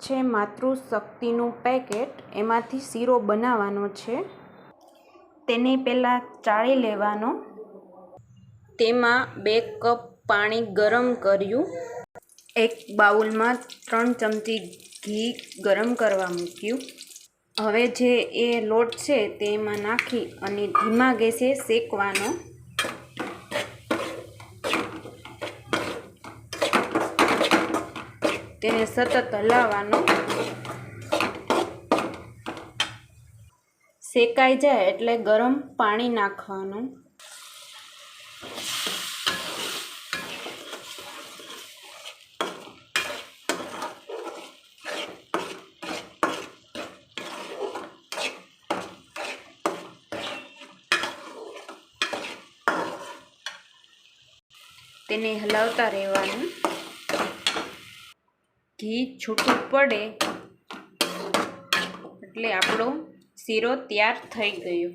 છે માતૃશક્તિનું પેકેટ, એમાંથી શીરો બનાવવાનો છે. તેને પહેલાં ચાળી લેવાનો. તેમાં બે કપ પાણી ગરમ કર્યું. એક બાઉલમાં ત્રણ ચમચી ઘી ગરમ કરવા મૂક્યું. હવે જે એ લોટ છે તેમાં નાખી અને ધીમા ગેસે શેકવાનો. તેને સતત હલાવવાનો. શેકાઈ જાય એટલે ગરમ પાણી નાખવાનું. તેને હલાવતા રહેવાનું. ઘી છૂટું પડે એટલે આપણો શીરો તૈયાર થઈ ગયો.